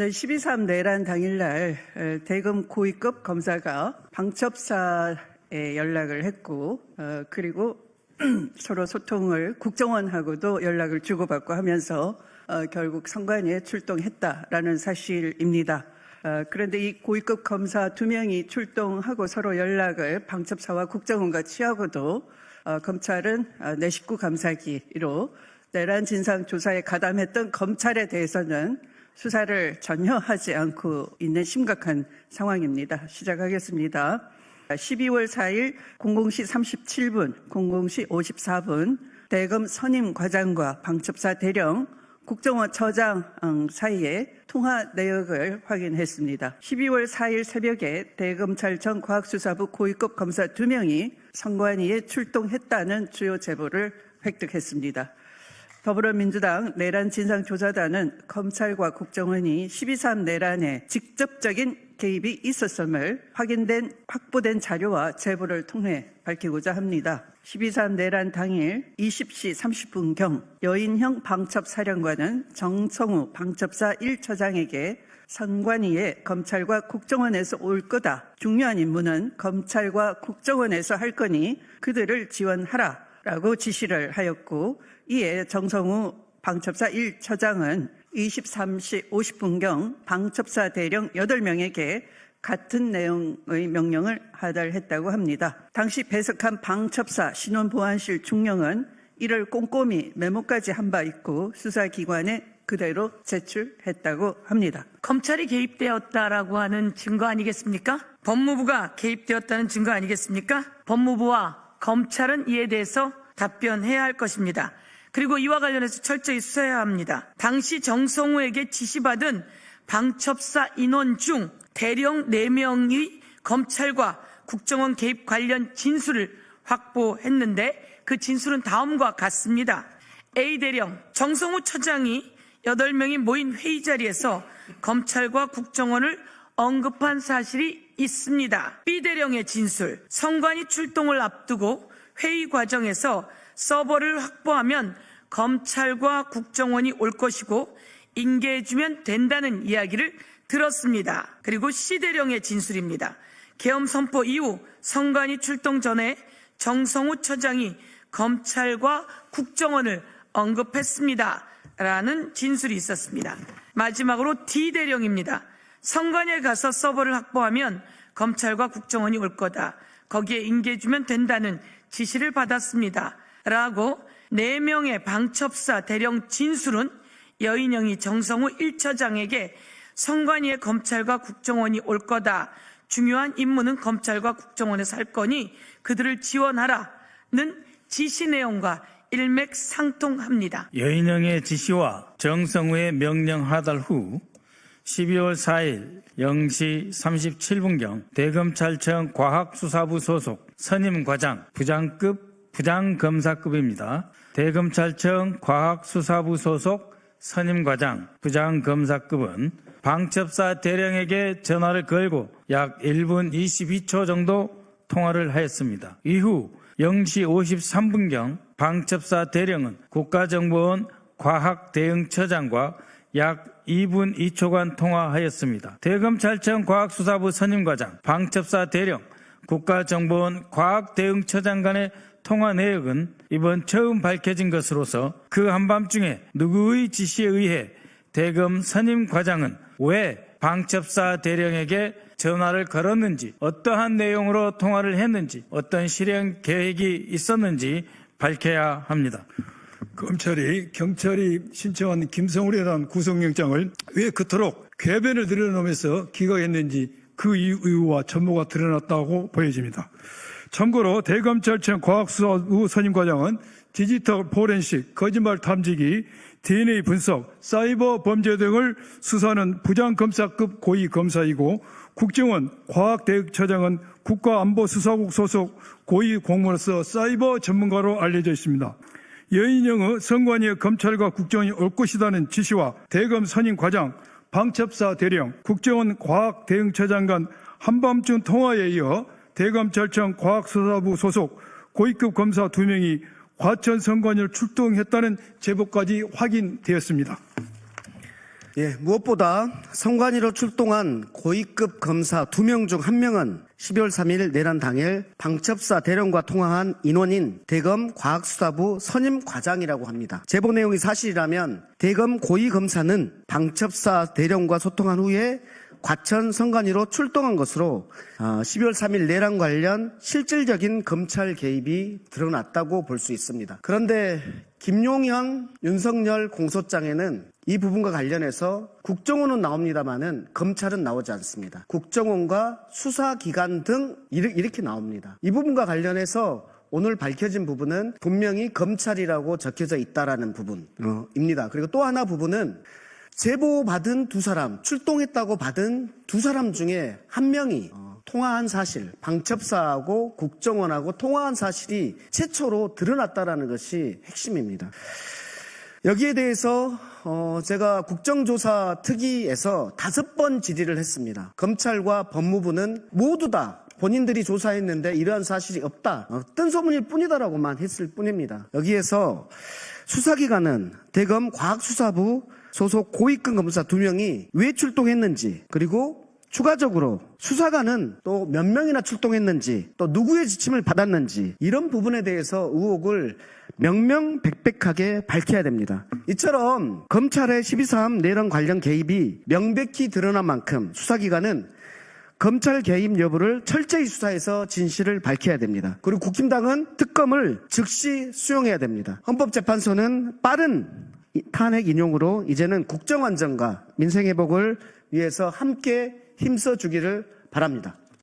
네, 12.3 내란 당일날 에, 대검 고위급 검사가 방첩사에 연락을 했고 어, 그리고 서로 소통을 국정원하고도 연락을 주고받고 하면서 어, 결국 선관위에 출동했다라는 사실입니다. 어, 그런데 이 고위급 검사 두 명이 출동하고 서로 연락을 방첩사와 국정원과 취하고도 어, 검찰은 어, 내 식구 감사기로 내란 진상 조사에 가담했던 검찰에 대해서는 수사를 전혀 하지 않고 있는 심각한 상황입니다. 시작하겠습니다. 12월 4일 00시 37분, 00시 54분 대검 선임 과장과 방첩사 대령 국정원 처장 음, 사이에 통화 내역을 확인했습니다. 12월 4일 새벽에 대검찰청 과학수사부 고위급 검사 2명이 선관위에 출동했다는 주요 제보를 획득했습니다. 더불어민주당 내란 진상조사단은 검찰과 국정원이 12.3 내란에 직접적인 개입이 있었음을 확인된 확보된 자료와 제보를 통해 밝히고자 합니다. 12.3 내란 당일 20시 30분경 여인형 방첩사령관은 정성우 방첩사 1처장에게 선관위에 검찰과 국정원에서 올 거다. 중요한 임무는 검찰과 국정원에서 할 거니 그들을 지원하라. 라고 지시를 하였고 이에 정성우 방첩사 1처장은 23시 50분경 방첩사 대령 8명에게 같은 내용의 명령을 하달했다고 합니다. 당시 배석한 방첩사 신원보안실 중령은 이를 꼼꼼히 메모까지 한 바 있고 수사기관에 그대로 제출했다고 합니다. 검찰이 개입되었다라고 하는 증거 아니겠습니까? 법무부가 개입되었다는 증거 아니겠습니까? 법무부와 검찰은 이에 대해서 답변해야 할 것입니다. 그리고 이와 관련해서 철저히 수사해야 합니다. 당시 정성우에게 지시받은 방첩사 인원 중 대령 4명의 검찰과 국정원 개입 관련 진술을 확보했는데 그 진술은 다음과 같습니다. A 대령, 정성우 처장이 8명이 모인 회의 자리에서 검찰과 국정원을 언급한 사실이 있습니다. B 대령의 진술, 선관위 출동을 앞두고 회의 과정에서 서버를 확보하면 검찰과 국정원이 올 것이고 인계해주면 된다는 이야기를 들었습니다. 그리고 C 대령의 진술입니다. 계엄 선포 이후 선관위 출동 전에 정성우 처장이 검찰과 국정원을 언급했습니다. 라는 진술이 있었습니다. 마지막으로 D 대령입니다. 선관위에 가서 서버를 확보하면 검찰과 국정원이 올 거다. 거기에 인계해주면 된다는 지시를 받았습니다. 라고 4명의 방첩사 대령 진술은 여인영이 정성우 1처장에게 선관위에 검찰과 국정원이 올 거다. 중요한 임무는 검찰과 국정원에서 할 거니 그들을 지원하라는 지시 내용과 일맥상통합니다. 여인영의 지시와 정성우의 명령 하달 후 12월 4일 0시 37분경 대검찰청 과학수사부 소속 선임 과장 부장급 부장검사급입니다. 대검찰청 과학수사부 소속 선임 과장 부장검사급은 방첩사 대령에게 전화를 걸고 약 1분 22초 정도 통화를 하였습니다. 이후 0시 53분경 방첩사 대령은 국가정보원 과학대응처장과 약 2분 2초간 통화하였습니다. 대검찰청 과학수사부 선임과장, 방첩사 대령, 국가정보원 과학대응처장 간의 통화 내역은 이번 처음 밝혀진 것으로서 그 한밤중에 누구의 지시에 의해 대검 선임과장은 왜 방첩사 대령에게 전화를 걸었는지, 어떠한 내용으로 통화를 했는지, 어떤 실행 계획이 있었는지 밝혀야 합니다. 검찰이 경찰이 신청한 김성울에 대한 구속영장을 왜 그토록 궤변을 들여놓으면서 기각했는지 그 이유와 전모가 드러났다고 보여집니다. 참고로 대검찰청 과학수사부 선임과장은 디지털 포렌식, 거짓말 탐지기, DNA 분석, 사이버 범죄 등을 수사하는 부장검사급 고위검사이고 국정원 과학대응처장은 국가안보수사국 소속 고위공무원으로서 사이버 전문가로 알려져 있습니다. 여인영의 선관위의 검찰과 국정원이 올 것이라는 지시와 대검 선임 과장, 방첩사 대령, 국정원 과학대응처장 간 한밤중 통화에 이어 대검찰청 과학수사부 소속 고위급 검사 두 명이 과천 선관위를 출동했다는 제보까지 확인되었습니다. 예, 무엇보다 선관위로 출동한 고위급 검사 두 명 중 한 명은 12월 3일 내란 당일 방첩사 대령과 통화한 인원인 대검 과학수사부 선임 과장이라고 합니다. 제보 내용이 사실이라면 대검 고위검사는 방첩사 대령과 소통한 후에 과천 선관위로 출동한 것으로 12월 3일 내란 관련 실질적인 검찰 개입이 드러났다고 볼 수 있습니다. 그런데 김용현, 윤석열 공소장에는 이 부분과 관련해서 국정원은 나옵니다만은 검찰은 나오지 않습니다. 국정원과 수사기관 등 이렇게 나옵니다. 이 부분과 관련해서 오늘 밝혀진 부분은 분명히 검찰이라고 적혀져 있다라는 부분입니다. 그리고 또 하나 부분은 제보 받은 두 사람, 출동했다고 받은 두 사람 중에 한 명이 어, 통화한 사실, 방첩사하고 국정원하고 통화한 사실이 최초로 드러났다라는 것이 핵심입니다. 여기에 대해서 어, 제가 국정조사 특위에서 다섯 번 질의를 했습니다. 검찰과 법무부는 모두 다 본인들이 조사했는데 이러한 사실이 없다. 어, 뜬 소문일 뿐이다라고만 했을 뿐입니다. 여기에서 수사기관은 대검 과학수사부 소속 고위급 검사 두 명이 왜 출동했는지 그리고 추가적으로 수사관은 또 몇 명이나 출동했는지 또 누구의 지침을 받았는지 이런 부분에 대해서 의혹을 명명백백하게 밝혀야 됩니다. 이처럼 검찰의 12.3 내란 관련 개입이 명백히 드러난 만큼 수사기관은 검찰 개입 여부를 철저히 수사해서 진실을 밝혀야 됩니다. 그리고 국힘당은 특검을 즉시 수용해야 됩니다. 헌법재판소는 빠른 이- 탄핵 인용으로 이제는 국정 안정과 민생 회복을 위해서 함께 힘써 주기를 바랍니다.